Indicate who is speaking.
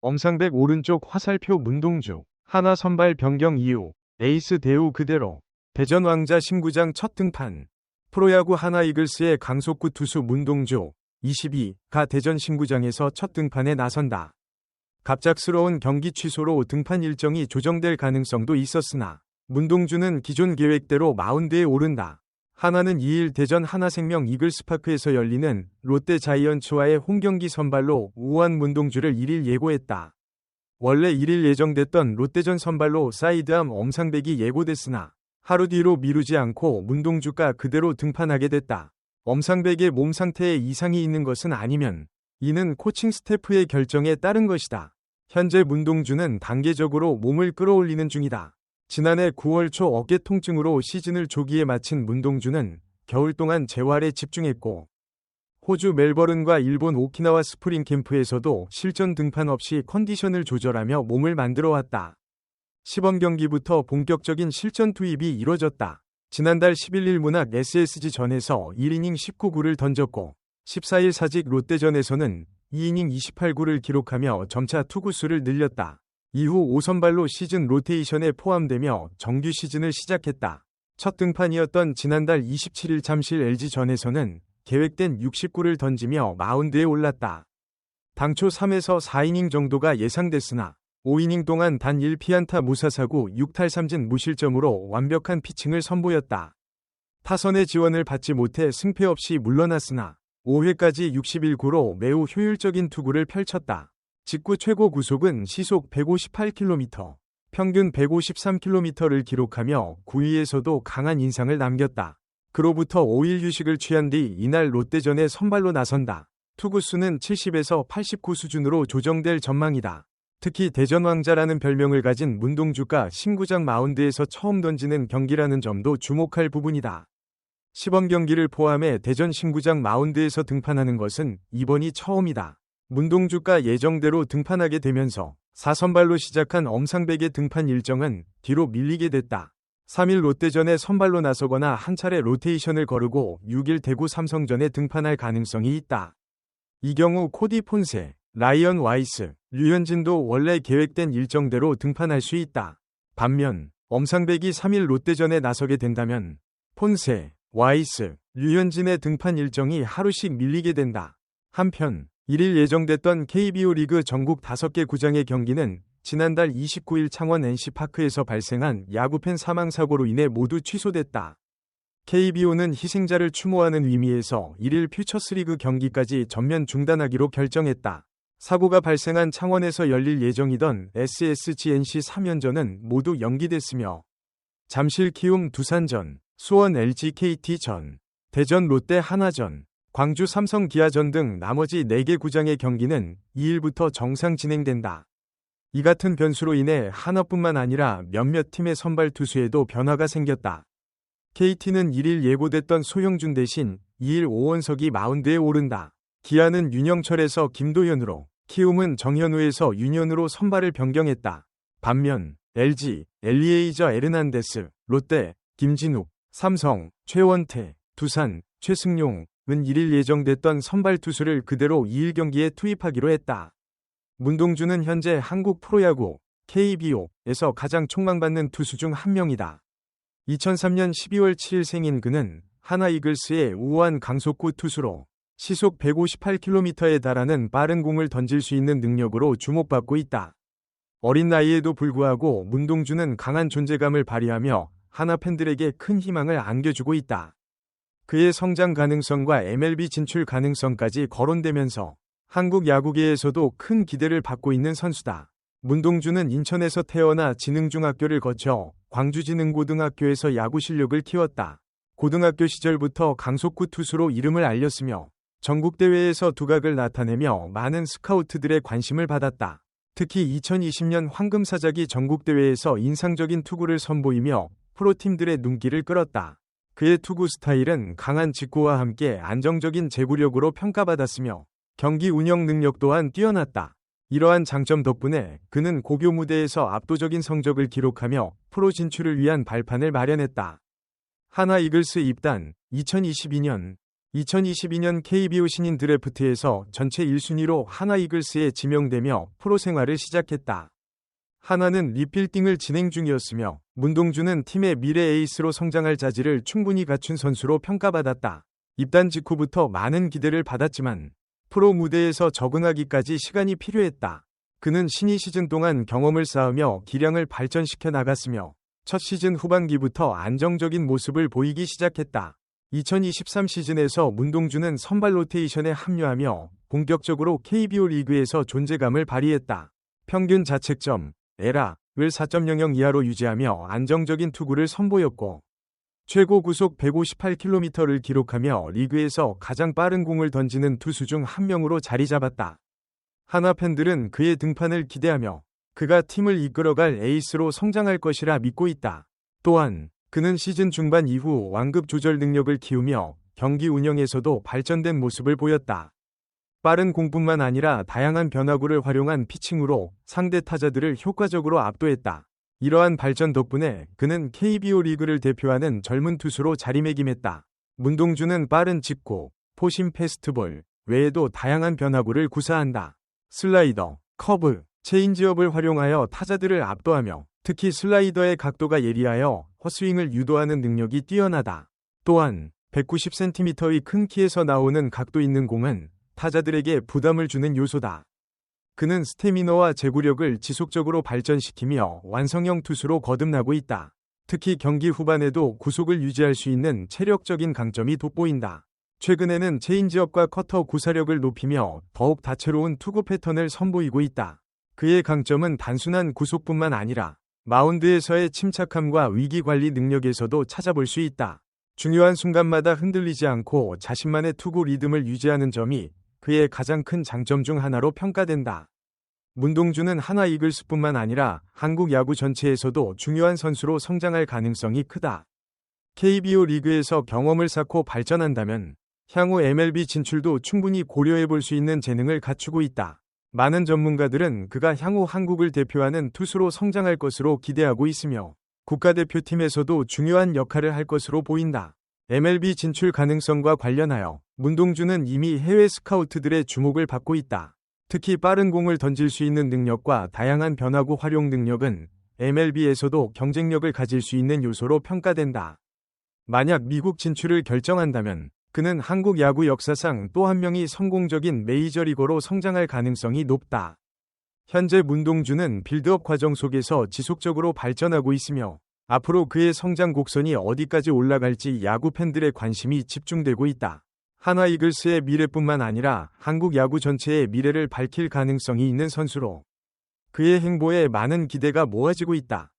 Speaker 1: 엄상백 오른쪽 화살표 문동주. 하나 선발 변경 이후 에이스 대우 그대로. 대전 왕자 신구장 첫 등판. 프로야구 하나 이글스의 강속구 투수 문동주 22가 대전 신구장에서 첫 등판에 나선다. 갑작스러운 경기 취소로 등판 일정이 조정될 가능성도 있었으나 문동주는 기존 계획대로 마운드에 오른다. 하나는 2일 대전 하나생명 이글스파크에서 열리는 롯데 자이언츠와의 홈경기 선발로 우한 문동주를 1일 예고했다. 원래 1일 예정됐던 롯데전 선발로 사이드암 엄상백이 예고됐으나 하루 뒤로 미루지 않고 문동주가 그대로 등판하게 됐다. 엄상백의 몸 상태에 이상이 있는 것은 아니면 이는 코칭 스태프의 결정에 따른 것이다. 현재 문동주는 단계적으로 몸을 끌어올리는 중이다. 지난해 9월 초 어깨 통증으로 시즌을 조기에 마친 문동주는 겨울 동안 재활에 집중했고 호주 멜버른과 일본 오키나와 스프링 캠프에서도 실전 등판 없이 컨디션을 조절하며 몸을 만들어 왔다. 시범 경기부터 본격적인 실전 투입이 이뤄졌다. 지난달 11일 문학 SSG 전에서 1이닝 19구를 던졌고 14일 사직 롯데전에서는 2이닝 28구를 기록하며 점차 투구수를 늘렸다. 이후 5선발로 시즌 로테이션에 포함되며 정규 시즌을 시작했다. 첫 등판이었던 지난달 27일 잠실 LG전에서는 계획된 60구를 던지며 마운드에 올랐다. 당초 3에서 4이닝 정도가 예상됐으나 5이닝 동안 단 1피안타 무사사구 6탈3진 무실점으로 완벽한 피칭을 선보였다. 타선의 지원을 받지 못해 승패 없이 물러났으나 5회까지 61구로 매우 효율적인 투구를 펼쳤다. 직구 최고 구속은 시속 158km, 평균 153km를 기록하며 9위에서도 강한 인상을 남겼다. 그로부터 5일 휴식을 취한 뒤 이날 롯데전에 선발로 나선다. 투구수는 70에서 89 수준으로 조정될 전망이다. 특히 대전 왕자라는 별명을 가진 문동주가 신구장 마운드에서 처음 던지는 경기라는 점도 주목할 부분이다. 시범 경기를 포함해 대전 신구장 마운드에서 등판하는 것은 이번이 처음이다. 문동주가 예정대로 등판하게 되면서 4선발로 시작한 엄상백의 등판 일정은 뒤로 밀리게 됐다. 3일 롯데전에 선발로 나서거나 한 차례 로테이션을 거르고 6일 대구 삼성전에 등판할 가능성이 있다. 이 경우 코디 폰세, 라이언 와이스, 류현진도 원래 계획된 일정대로 등판할 수 있다. 반면 엄상백이 3일 롯데전에 나서게 된다면 폰세, 와이스, 류현진의 등판 일정이 하루씩 밀리게 된다. 한편 1일 예정됐던 KBO 리그 전국 5개 구장의 경기는 지난달 29일 창원 NC파크에서 발생한 야구팬 사망사고로 인해 모두 취소됐다. KBO는 희생자를 추모하는 의미에서 1일 퓨처스리그 경기까지 전면 중단하기로 결정했다. 사고가 발생한 창원에서 열릴 예정이던 SSG NC 3연전은 모두 연기됐으며 잠실 키움 두산전, 수원 LG KT전, 대전 롯데 하나전, 광주 삼성 기아전 등 나머지 4개 구장의 경기는 2일부터 정상 진행된다. 이 같은 변수로 인해 하나뿐만 아니라 몇몇 팀의 선발 투수에도 변화가 생겼다. KT는 1일 예고됐던 소형준 대신 2일 오원석이 마운드에 오른다. 기아는 윤영철에서 김도현으로, 키움은 정현우에서 윤현우로 선발을 변경했다. 반면 LG, 엘리에이저 에르난데스, 롯데, 김진욱, 삼성, 최원태, 두산, 최승용, 은 1일 예정됐던 선발 투수를 그대로 2일 경기에 투입하기로 했다. 문동주는 현재 한국 프로야구 KBO에서 가장 촉망받는 투수 중 한 명이다. 2003년 12월 7일 생인 그는 하나 이글스의 우아한 강속구 투수로 시속 158km에 달하는 빠른 공을 던질 수 있는 능력으로 주목받고 있다. 어린 나이에도 불구하고 문동주는 강한 존재감을 발휘하며 하나 팬들에게 큰 희망을 안겨주고 있다. 그의 성장 가능성과 MLB 진출 가능성까지 거론되면서 한국 야구계에서도 큰 기대를 받고 있는 선수다. 문동주는 인천에서 태어나 지능중학교를 거쳐 광주지능고등학교에서 야구 실력을 키웠다. 고등학교 시절부터 강속구 투수로 이름을 알렸으며 전국대회에서 두각을 나타내며 많은 스카우트들의 관심을 받았다. 특히 2020년 황금사자기 전국대회에서 인상적인 투구를 선보이며 프로팀들의 눈길을 끌었다. 그의 투구 스타일은 강한 직구와 함께 안정적인 제구력으로 평가받았으며 경기 운영 능력 또한 뛰어났다. 이러한 장점 덕분에 그는 고교 무대에서 압도적인 성적을 기록하며 프로 진출을 위한 발판을 마련했다. 하나 이글스 입단 2022년 2022년 KBO 신인 드래프트에서 전체 1순위로 하나 이글스에 지명되며 프로 생활을 시작했다. 하나는 리필딩을 진행 중이었으며 문동주는 팀의 미래 에이스로 성장할 자질을 충분히 갖춘 선수로 평가받았다. 입단 직후부터 많은 기대를 받았지만 프로 무대에서 적응하기까지 시간이 필요했다. 그는 신이 시즌 동안 경험을 쌓으며 기량을 발전시켜 나갔으며 첫 시즌 후반기부터 안정적인 모습을 보이기 시작했다. 2023 시즌에서 문동주는 선발 로테이션에 합류하며 본격적으로 KBO 리그에서 존재감을 발휘했다. 평균 자책점, 에라 를4.00 이하로 유지하며 안정적인 투구를 선보였고 최고 구속 158km를 기록하며 리그에서 가장 빠른 공을 던지는 투수 중 한 명으로 자리 잡았다. 하나 팬들은 그의 등판을 기대하며 그가 팀을 이끌어갈 에이스로 성장할 것이라 믿고 있다. 또한 그는 시즌 중반 이후 완급 조절 능력을 키우며 경기 운영에서도 발전된 모습을 보였다. 빠른 공뿐만 아니라 다양한 변화구를 활용한 피칭으로 상대 타자들을 효과적으로 압도했다. 이러한 발전 덕분에 그는 KBO 리그를 대표하는 젊은 투수로 자리매김했다. 문동주는 빠른 직구, 포심 패스트볼 외에도 다양한 변화구를 구사한다. 슬라이더, 커브, 체인지업을 활용하여 타자들을 압도하며 특히 슬라이더의 각도가 예리하여 헛스윙을 유도하는 능력이 뛰어나다. 또한 190cm의 큰 키에서 나오는 각도 있는 공은 타자들에게 부담을 주는 요소다. 그는 스태미너와 제구력을 지속적으로 발전시키며 완성형 투수로 거듭나고 있다. 특히 경기 후반에도 구속을 유지할 수 있는 체력적인 강점이 돋보인다. 최근에는 체인지업과 커터 구사력을 높이며 더욱 다채로운 투구 패턴을 선보이고 있다. 그의 강점은 단순한 구속뿐만 아니라 마운드에서의 침착함과 위기 관리 능력에서도 찾아볼 수 있다. 중요한 순간마다 흔들리지 않고 자신만의 투구 리듬을 유지하는 점이 그의 가장 큰 장점 중 하나로 평가된다. 문동주는 하나 이글스뿐만 아니라 한국 야구 전체에서도 중요한 선수로 성장할 가능성이 크다. KBO 리그에서 경험을 쌓고 발전한다면 향후 MLB 진출도 충분히 고려해 볼 수 있는 재능을 갖추고 있다. 많은 전문가들은 그가 향후 한국을 대표하는 투수로 성장할 것으로 기대하고 있으며 국가대표팀에서도 중요한 역할을 할 것으로 보인다. MLB 진출 가능성과 관련하여 문동주는 이미 해외 스카우트들의 주목을 받고 있다. 특히 빠른 공을 던질 수 있는 능력과 다양한 변화구 활용 능력은 MLB에서도 경쟁력을 가질 수 있는 요소로 평가된다. 만약 미국 진출을 결정한다면 그는 한국 야구 역사상 또 한 명이 성공적인 메이저리거로 성장할 가능성이 높다. 현재 문동주는 빌드업 과정 속에서 지속적으로 발전하고 있으며 앞으로 그의 성장 곡선이 어디까지 올라갈지 야구 팬들의 관심이 집중되고 있다. 하나 이글스의 미래뿐만 아니라 한국 야구 전체의 미래를 밝힐 가능성이 있는 선수로 그의 행보에 많은 기대가 모아지고 있다.